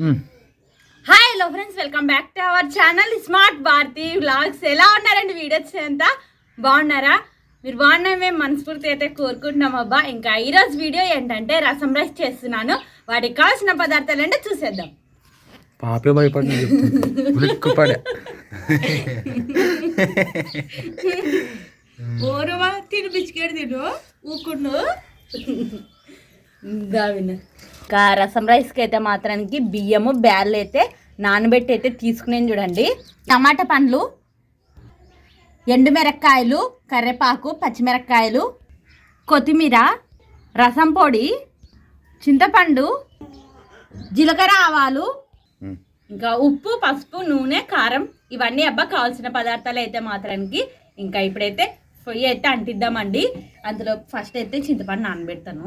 Hi hello friends welcome back to our channel smart Bharati vlogs ఎలా ఉన్నారండి? Videos అంతా బాగున్నారా? మీరు బాగున్నా మేము మనస్ఫూర్తి అయితే కోరుకుంటున్నాం అబ్బా. ఇంకా ఈరోజు వీడియో ఏంటంటే రసం రైస్ చేస్తున్నాను. వాటికి కావాల్సిన పదార్థాలు ఏంటో చూసేద్దాం. పాపే భయపడి ఉలిక్కుపడే. ఓరువా తిని తిను. ఊకుండు దావిన ఇంకా రసం రైస్కి అయితే మాత్రానికి బియ్యము బ్యాళ్ళు అయితే నానబెట్టి అయితే తీసుకునేది చూడండి. టమాటా పండ్లు ఎండుమిరక్కాయలు కరివేపాకు పచ్చిమిరక్కాయలు కొత్తిమీర రసం పొడి చింతపండు జీలకర్ర ఆవాలు ఇంకా ఉప్పు పసుపు నూనె కారం ఇవన్నీ అబ్బా కావాల్సిన పదార్థాలు అయితే మాత్రానికి ఇంకా ఇప్పుడైతే పొయ్యి అయితే అంటిద్దామండి. అందులో ఫస్ట్ అయితే చింతపండు నానబెడతాను.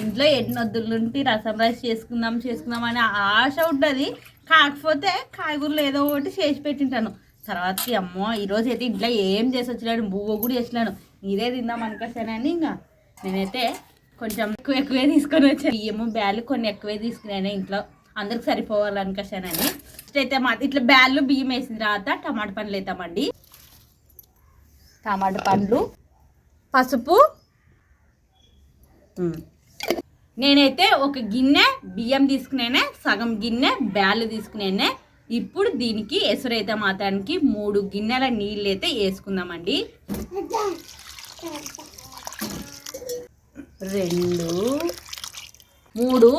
ఇంట్లో ఎన్ని వద్దులుంటి రసం రైస్ చేసుకుందాం చేసుకుందాం అనే ఆశ ఉంటుంది. కాకపోతే కాయగూరలు ఏదో ఒకటి చేసి పెట్టింటాను. తర్వాతకి అమ్మో ఈరోజు అయితే ఇంట్లో ఏం చేసి వచ్చినాడు బువ్వ కూడా చేసినాను ఇదే తిందాం అనుకొస్తానని ఇంకా. నేనైతే కొంచెం ఎక్కువ ఎక్కువే తీసుకొని వచ్చాను బియ్యము బ్యాలు కొన్ని ఎక్కువే తీసుకున్నాను ఇంట్లో. అందరికి సరిపోవాలనుకొచ్చానని అయితే మా ఇట్లా బ్యాళ్ళు బియ్యం వేసిన తర్వాత టమాటా పండ్లు వేద్దామండి. టమాటా పండ్లు పసుపు నేనైతే ఒక గిన్నె బియ్యం తీసుకునేనే సగం గిన్నె బ్యాలు తీసుకునేనే. ఇప్పుడు దీనికి ఎసురైతే మాత్రానికి మూడు గిన్నెల నీళ్ళు అయితే వేసుకుందామండి. రెండు మూడు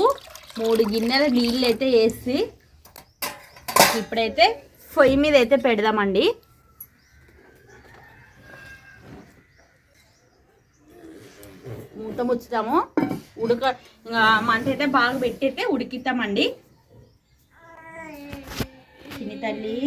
మూడు గిన్నెల నీళ్ళు అయితే వేసి ఇప్పుడైతే పొయ్యి మీద అయితే పెడదామండి. మూత ముచ్చుతాము ఉడక ఇంకా మంట అయితే బాగా పెట్టయితే ఉడికిస్తామండి. చిన్ని తల్లి.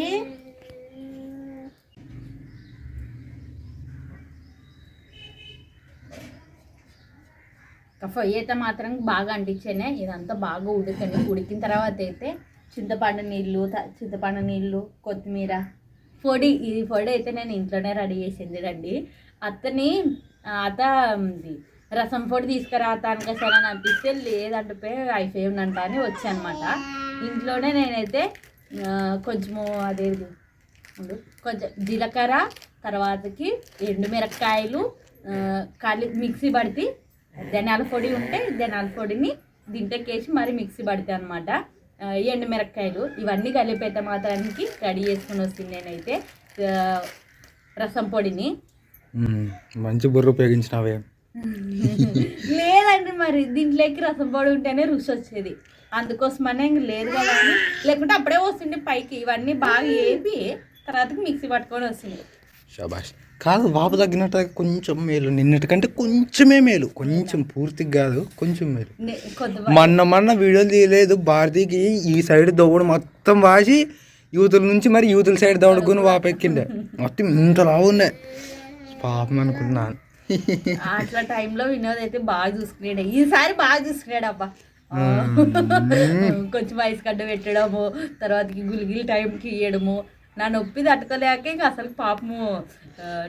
ఫ్రై అయితే మాత్రం బాగా అంటించానే ఇదంతా బాగా ఉడకండి. ఉడికిన తర్వాత అయితే చింతపండు నీళ్ళు చింతపండు నీళ్ళు కొత్తిమీర పొడి. ఈ పొడి అయితే నేను ఇంట్లోనే రెడీ చేసింది రండి. అతని అత ఇది రసం పొడి తీసుకురా సరే అనిపిస్తే లేదంటే అయిపోయి ఉందంట అని వచ్చానమాట. ఇంట్లోనే నేనైతే కొంచెము అదేది కొంచెం జీలకర్ర తర్వాతకి ఎండుమిరపకాయలు కలి కాలి మిక్సీ పడితే ధనియాల పొడి ఉంటే ధనియాల పొడిని దింటకేసి మరి మిక్సీ పడితే అనమాట ఎండుమిరపకాయలు ఇవన్నీ కలిపేట మాత్రానికి రెడీ చేసుకుని వస్తుంది నేనైతే రసం పొడిని. మంచి బుర్ర ఉపయోగించినవే. లేదండి మరి దీంట్లోకి రసం పొడి ఉంటేనే రుచి వచ్చేది. అందుకోసమనే ఇంక లేదు కదా అని. లేకుంటే అప్పుడే వస్తుంది పైకి. ఇవన్నీ బాగా వేపి తర్వాతకి మిక్సీ పట్టుకొని వస్తుంది షబాష్. కాదు బాబు తగ్గినట్టు కొంచెం మేలు. నిన్నటికంటే కొంచెమే మేలు. కొంచెం పూర్తిగా కాదు కొంచెం మేలు. మొన్న మొన్న వీడియోలు తీయలేదు. భారతికి ఈ సైడ్ దవ్వడు మొత్తం వాసి యూతుల నుంచి మరి యూతుల సైడ్ దవ్వడుకుని వాపెక్కిండే. మొత్తం ఇంత లావున్నాయి. పాపం అనుకున్నాను అట్లా టైంలో వినోద్ అయితే బాగా చూసుకున్నాడు ఈసారి బాగా చూసుకున్నాడు అబ్బా. కొంచెం వయసు గడ్డ పెట్టడము తర్వాతకి గులిగిలి టైంకి ఇయ్యడము. నా నొప్పి తట్టుకోలేక ఇంకా అసలు పాపము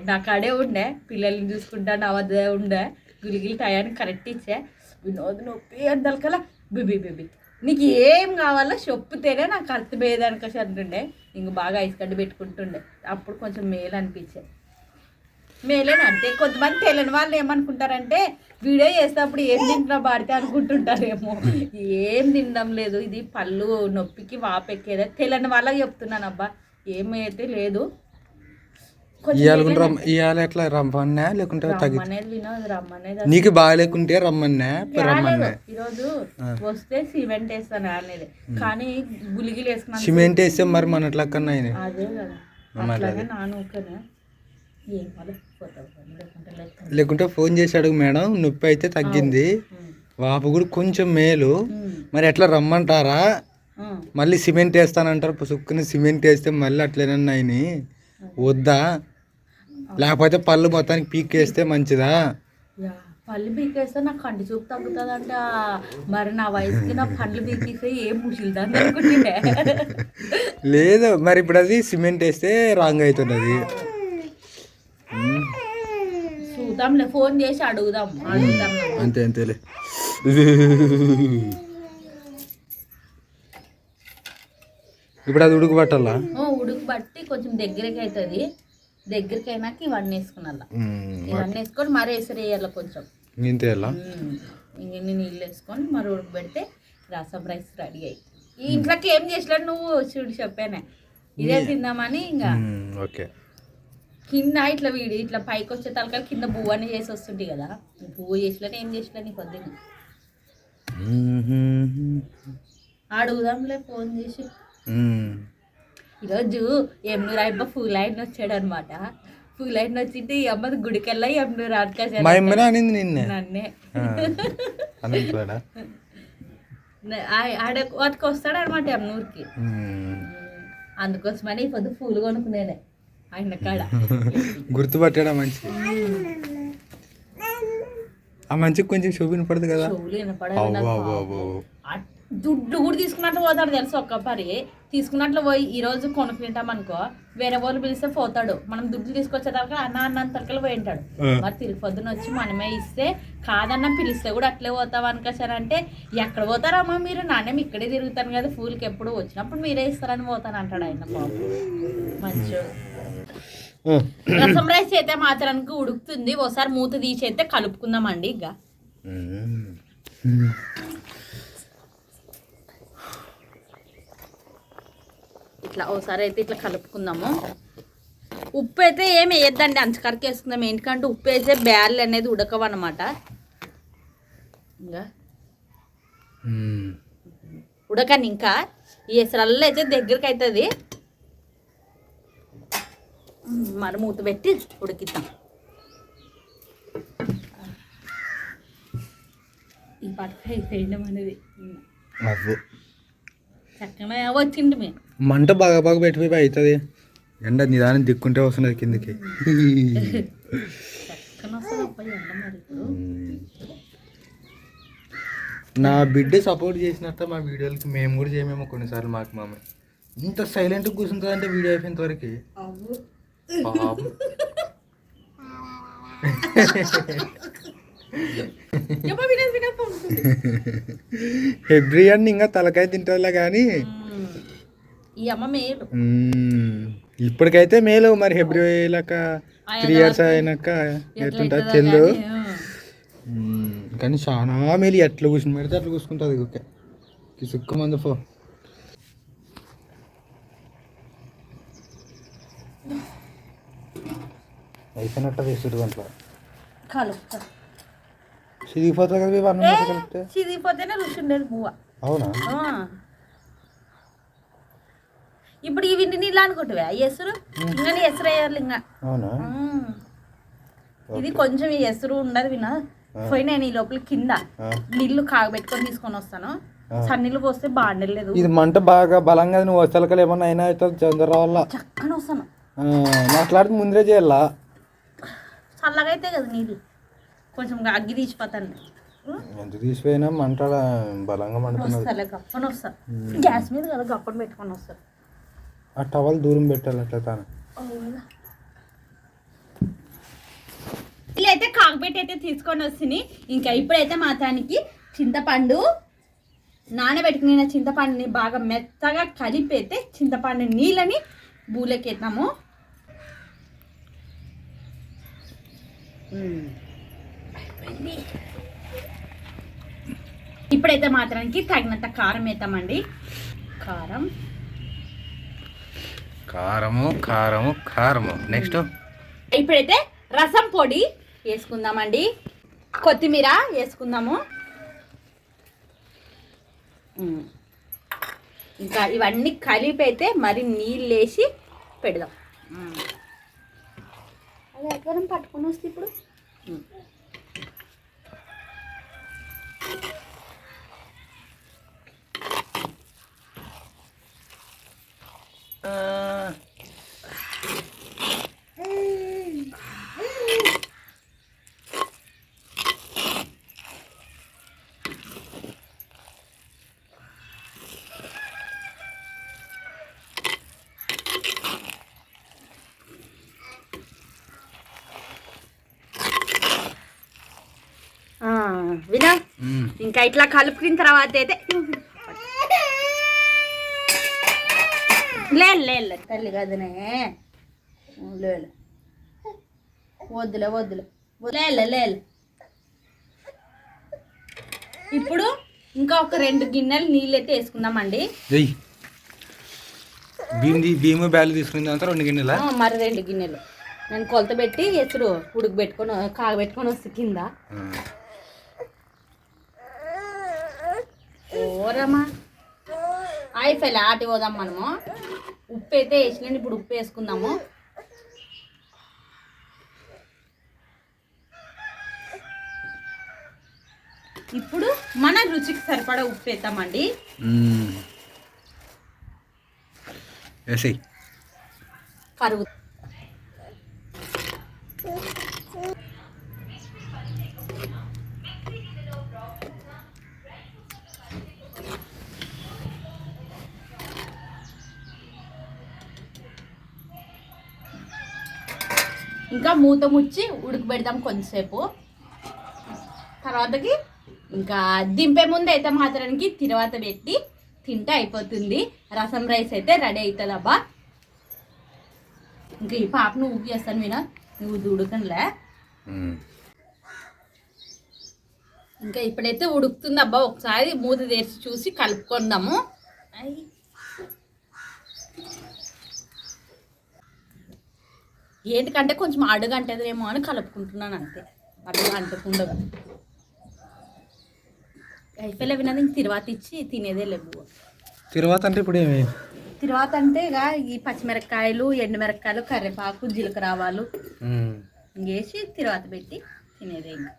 నా కాడే ఉండే. పిల్లల్ని చూసుకుంటా నా వద్ద ఉండే. గులిగిలి టయానికి కరెక్ట్ ఇచ్చే. వినోద్ నొప్పి అందరికల్లా బేబీ బేబీ నీకు ఏం కావాలో చెప్పుతేనే నాకు అర్థమయ్యేదానికి అంటుండే. ఇంక బాగా ఐస్ గడ్డ పెట్టుకుంటుండే. అప్పుడు కొంచెం మేలు అనిపించే. మేలేని అంటే కొంతమంది తెలియని వాళ్ళు ఏమనుకుంటారంటే వీడియో చేసేటప్పుడు ఏం తింటున్నా పాడితే అనుకుంటుంటారేమో. ఏం తినడం లేదు. ఇది పళ్ళు నొప్పికి వాపెక్కేదే. తెలియని వాళ్ళకి చెప్తున్నాను అబ్బా. ఏమైతే లేదు. ఇవాళ ఎట్లా? రమ్మన్నా లేకుంటే నీకు బాగాలేకుంటే రమ్మన్నా రమ్మన్నా. ఈరోజు వస్తే సిమెంట్ వేస్తాను అనేది కానీ గులిగిలు వేసుకున్నాను. సిమెంట్ వేస్తే మరి మన ఎట్లా. అదే కదా. లేకుంటే ఫోన్ చేసి అడుగు మేడం నొప్పి అయితే తగ్గింది. వాపు కూడా కొంచెం మేలు. మరి ఎట్లా రమ్మంటారా. మళ్ళీ సిమెంట్ వేస్తానంటారు పుసుక్కుని సిమెంట్ వేస్తే మళ్ళీ అట్లేనన్నా అయినాయి వద్దా? లేకపోతే పళ్ళు మొత్తానికి పీకేస్తే మంచిదా? పళ్ళు బీకేస్తే నాకు కంటి చూపు తగ్గుతుందంట. మరి నా వయసుకి నా పండ్లు బీకేస్తే ఏం ముసిలుదాన్ని అనుకుంటే లేదు మరి ఇప్పుడు అది సిమెంట్ వేస్తే రాంగ్ అవుతుంది ఫోన్ చేసి అడుగుదాం. అడుగుదాం. అంతే అంతేలే. ఇప్పుడు అది ఉడుకు పట్టాలా? ఉడుకు బట్టి కొంచెం దగ్గరికి అవుతుంది దగ్గరికి అయినాక ఇవన్నీ వేసుకున్నా ఇవన్నీ వేసుకొని మరి ఎసరు వేయాలి కొంచెం ఇంతే ఇంకెన్ని నీళ్ళు వేసుకొని మరి ఉడకబెడితే రసం రైస్ రెడీ అయ్యి ఈ ఇంట్లోకి ఏం చేసినా నువ్వు? చూడు చెప్పానే. ఇదే తిందామని ఇంకా. ఓకే. కింద ఇట్లా వీడి ఇట్లా పైకి వచ్చే తలకాయ కింద పువ్వు అని చేసి వస్తుంటే కదా పువ్వు చేసినా ఏం చేసినా నీ పొద్దున్న ఉమ్, అడుగుదాంలే ఫోన్ చేసి. ఈరోజు ఎమ్నూరు అయ్యప్ప ఫుల్ అయిన వచ్చాడు అనమాట ఫుల్ అయిన వచ్చింటే ఈ అమ్మది గుడికెళ్ళా ఎమ్నూరు అనింది నిన్నే. ఆడ వాటికి వస్తాడు అనమాట ఎమ్నూరుకి అందుకోసమని పొద్దు పూలు కొనుక్కునేనే. ఆయన కాడ. గుర్తుపట్టాడా మంచి ఆ మంచికి కొంచెం చూపిన పడదు కదా దుడ్డు కూడా తీసుకున్నట్లు పోతాడు తెలుసు ఒక్క పరి? తీసుకున్నట్లు పోయి ఈ రోజు కొనుక్కుంటాం అనుకో వేరే వాళ్ళు పిలిస్తే పోతాడు. మనం దుడ్డు తీసుకొచ్చేదాకా అన్న అన్నంత తరకలు పోయి ఉంటాడు. మరి తిరిగి పొద్దున వచ్చి మనమే ఇస్తే కాదన్న పిలిస్తే కూడా అట్లే పోతావు అనుకోసారంటే ఎక్కడ పోతారమ్మా మీరు? నాణ్యం ఇక్కడే తిరుగుతాను కదా ఫూల్కి ఎప్పుడు వచ్చినప్పుడు మీరే ఇస్తారని పోతాను అంటాడు ఆయన పాపం. ఆ. రసం రైస్ అయితే మాత్రానికి ఉడుకుతుంది. ఒకసారి మూత తీసి అయితే కలుపుకుందామండి ఇక. ఇట్లా ఒకసారి అయితే ఇట్లా కలుపుకుందాము. ఉప్పు అయితే ఏం వేయద్దండి అంచకరకు వేసుకుందాం ఎందుకంటే ఉప్పు వేస్తే బ్యార్లు అనేది ఉడకవు అనమాట ఇంకా. ఉడకని ఇంకా? ఈ ఎసరల్లో అయితే దగ్గరికి అవుతుంది మరి మూత పెట్టి ఉడికిద్దాం. ఈ పట్టుక అయిపోయిండం అనేది. చక్కగా వచ్చిండు మేము మంట బాగా బాగా పెట్టిపోయి అవుతుంది. ఎండ నిదానం దిక్కుంటే వస్తున్నది కిందికి. నా బిడ్డ సపోర్ట్ చేసినట్ట మా వీడియోలకి మేము కూడా చేయమేమో కొన్నిసార్లు మాకు మామ. ఇంత సైలెంట్గా కూర్చుంటుంది అంటే వీడియో అయిపోయినంత వరకు. ఇయర్ ఇంకా తలకాయ తింటుందిలే కానీ. ఈ అమ్మ మేలు. ఇప్పటికైతే మేలు మరి ఫిబ్రవరి లెక్క త్రీ ఇయర్స్ అయినాక ఎట్లుంటుంది తెలు కానీ, చాలా మేలు ఎట్లా కూర్చుని పెడితే అట్లా కూర్చుంటుంది ఓకే కిసుక్కు మంది పో. అయిపోయినట్టు దాంట్లో. కలుపుతా సిరిగిపోతుంది కదా చిదిగిపోతేనే రుచి ఉండేది పువ్వ. అవునా. ఇప్పుడు ఇవి నీళ్ళు అనుకుంటువా? ఎసురు? ఇంకా. ఎసురు వేయాలి ఇంకా. ఇది కొంచెం ఈ ఎసురు ఉండదు వినా? పోయి నేను ఈ లోపల కింద. నీళ్ళు కాగబెట్టుకొని తీసుకొని వస్తాను. సన్నీళ్ళు పోస్తే బాగుండలేదు ఇది మంట బాగా బలంగా నువ్వు వస్తలకలు ఏమన్నా అయినా అవుతుంది చంద్ర వల్ల. చక్కన వస్తాను. మాట్లాడితే ముందే చేయాలా? చల్లగా అయితే కదా నీళ్ళు. కొంచెం అగ్గి తీసిపోతాను. ఎంత తీసిపోయినా మంట బలంగా మండుతున్నది. గప్పని వస్తా. గ్యాస్ మీద కదా గప్పని పెట్టుకొని వస్తా. ఆ టవల్ దూరం పెట్టాలి అట్లా తాను. ఇలా అయితే కాకపెట్టి అయితే తీసుకొని వస్తుంది ఇంకా ఇప్పుడైతే మాత్రానికి చింతపండు నానబెట్టుకున్న చింతపండుని బాగా మెత్తగా కలిపి అయితే చింతపండు నీళ్ళని. అయిపోయింది. ఇప్పుడైతే మాత్రానికి తగినంత కారం వేద్దామండి. కారం. కారము కారము కారము. నెక్స్ట్ ఇప్పుడైతే రసం పొడి వేసుకుందామండి. కొత్తిమీర వేసుకుందాము. ఇంకా ఇవన్నీ కలిపి అయితే మరి నీళ్ళు వేసి పెడదాం. అది ఎక్కడ పట్టుకొని వస్తే ఇప్పుడు? వినా? ఇంకా ఇట్లా కలుపుకున్న తర్వాత అయితే లే లే లే, తల్లి కదనే. లే లే. వద్దులే వద్దులే. లే లే, లే లే. ఇప్పుడు ఇంకా ఒక రెండు గిన్నెలు నీళ్ళు అయితే వేసుకుందామండి ఎయ్ భీమ్ బ్యాలు తీసుకున్న తర్వాత రెండు గిన్నెల? ఆ, మరి రెండు గిన్నెలు. నేను కొలత పెట్టి ఎసురు ఉడుకు పెట్టుకొని కాగబెట్టుకొని వస్తే కింద. ఓరమ్మా. అయిపోయి ఆటి పోదాం మనము. ఉప్పు అయితే వేసినండి ఇప్పుడు ఉప్పు వేసుకుందాము. ఇప్పుడు మన రుచికి సరిపడా ఉప్పు వేద్దామండి. కరుగు మూత ముచ్చి ఉడకబెడదాం కొంచెంసేపు తర్వాతకి ఇంకా దింపే ముందు అయితే మాత్రానికి తిరువాత పెట్టి తింటే అయిపోతుంది. రసం రైస్ అయితే రెడీ అవుతుంది అబ్బా. ఇంకా ఈ పాపను ఊపి చేస్తాను మీనా నువ్వు ఉడకనులే ఇంకా ఇప్పుడైతే ఉడుకుతుంది అబ్బా. ఒకసారి మూత తెరిచి చూసి కలుపుకుందాము. ఐ. ఏంటికంటే కొంచెం అడుగు అంటదేమో అని కలుపుకుంటున్నాను అంతే. అడుగు అంటకుండా అయిపోలే వినది ఇంక తిరువాత ఇచ్చి తినేదే లేవు. తర్వాత అంటే ఇప్పుడు ఏమి? తిరువాత అంటే ఇక ఈ పచ్చిమిరపకాయలు ఎండుమిరపకాయలు కరివేపాకు జీలకర్ర ఆవాలు వేసి తిరువాత పెట్టి తినేదే ఇంకా.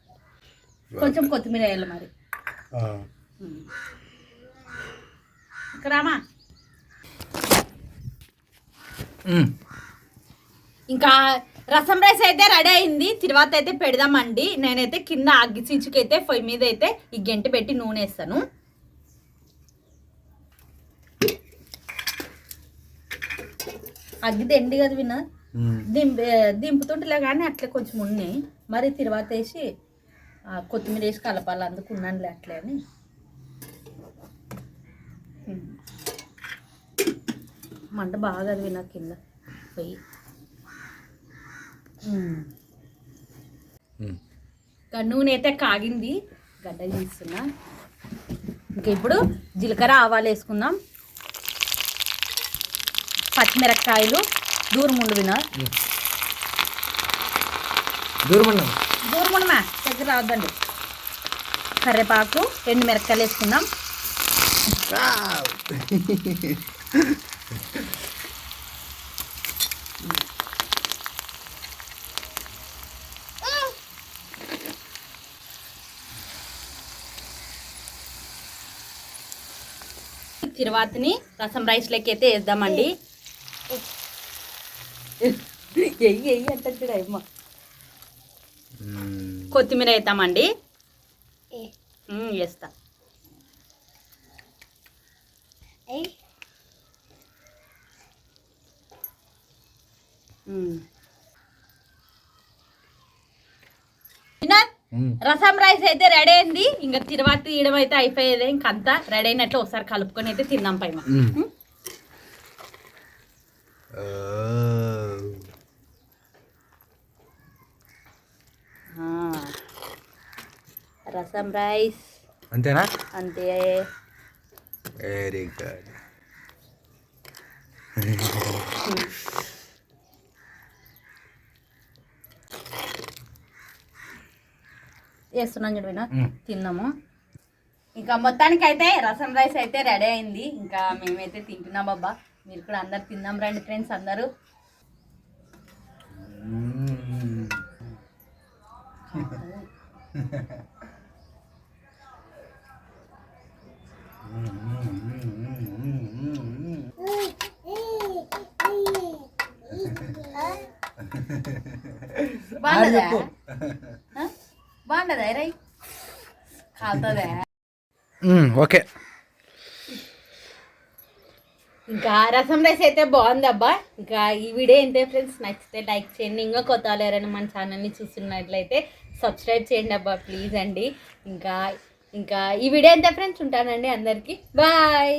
కొంచెం కొత్తిమీర వేయాలి మరి. ఉమ్. ఇంకా రామా? ఇంకా రసం రైస్ అయితే రెడీ అయింది. తర్వాత అయితే పెడదామండి. నేనైతే కింద అగ్గి చిచ్చుకైతే పొయ్యి మీద అయితే ఈ గంట పెట్టి నూనె వేస్తాను. అగ్గి ఎండి కదా విన్న దింప దింపుతుంటలే కానీ అట్లే కొంచెం ఉన్నాయి. మరి తర్వాత వేసి కొత్తిమీర వేసి కలపాలి. అందుకున్నానులే అట్లే అని. మంట బాగా అది విన్నా కింద. ఇంకా నూనె అయితే కాగింది. గడ్డ తీస్తున్నా ఇంకా ఇప్పుడు జీలకర్ర ఆవాలు వేసుకుందాం. పచ్చిమిరపకాయలు దూరం ఉండు వినా దూరం ఉన్నాం దూరం ఉండమా దగ్గర రావద్దండి కరివేపాకు ఎండు మిరపకాయలు వేసుకుందాం. తిరువాతని రసం రైస్ లెక్క అయితే వేద్దామండి. ఎయ్యి ఎయ్యి అంటే కొత్తిమీర వేద్దామండి. ఉమ్, వేస్తా. ఉమ్. వినోద్, రసం రైస్ అయితే రెడీ అయింది. ఇంకా తిరువాత తీయడం అయితే అయిపోయేది. ఇంకంతా రెడీ అయినట్లు ఒకసారి కలుపుకొని అయితే తిందాం ఉమ్. ఆ. రసం రైస్. అంతేనా? అంతే. Very good. వేస్తున్నాను చూడు వినా మ్మ్. తిన్నాము. ఇంకా మొత్తానికి అయితే రసం రైస్ అయితే రెడీ అయింది. ఇంకా మేమైతే తింటున్నాం బాబా మీరు కూడా అందరు తిందాం రండి ఫ్రెండ్స్ అందరూ. బాగుండదా ఆ? బాగుండదా రై? కాలుతుందా? ఓకే. ఇంకా రసం రైస్ అయితే బాగుంది అబ్బా ఇంకా ఈ వీడియో ఏంటంటే ఫ్రెండ్స్? నచ్చితే లైక్ చేయండి. ఇంకా కొత్త వాళ్ళు ఎవరైనా మన ఛానల్ని చూస్తున్నట్లయితే సబ్స్క్రైబ్ చేయండి అబ్బా ప్లీజ్ అండి. ఇంకా ఇంకా ఈ వీడియో ఎంత ఫ్రెండ్స్? ఉంటానండి అందరికీ. బాయ్.